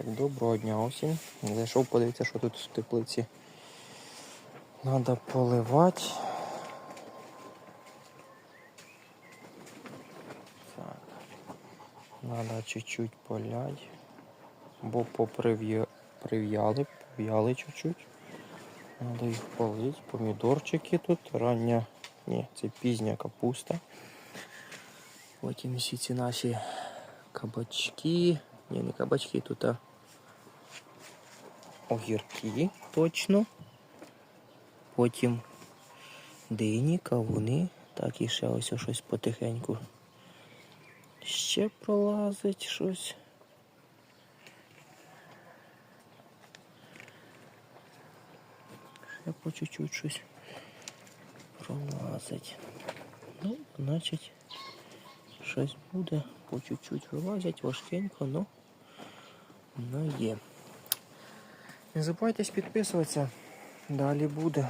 Так, доброго дня усім. Зайшов подивитися, що тут в теплиці. Треба поливати. Так. Треба чуть-чуть полять. Бо поприв'я- прив'яли, пов'яли чуть-чуть. Треба їх полити. Помідорчики тут. Рання. Ні, це пізня капуста. Потім всі ці наші кабачки. Ні, не кабачки, тут а огірки точно. Потім дині, кавуни. Так, і ще ось щось потихеньку. Ще пролазить щось. Ще по чуть-чуть щось пролазить. Ну, значить, щось буде, по чуть-чуть вилазять, важкенько, ну, ну є. Не забувайтесь підписуватися. Далі буде.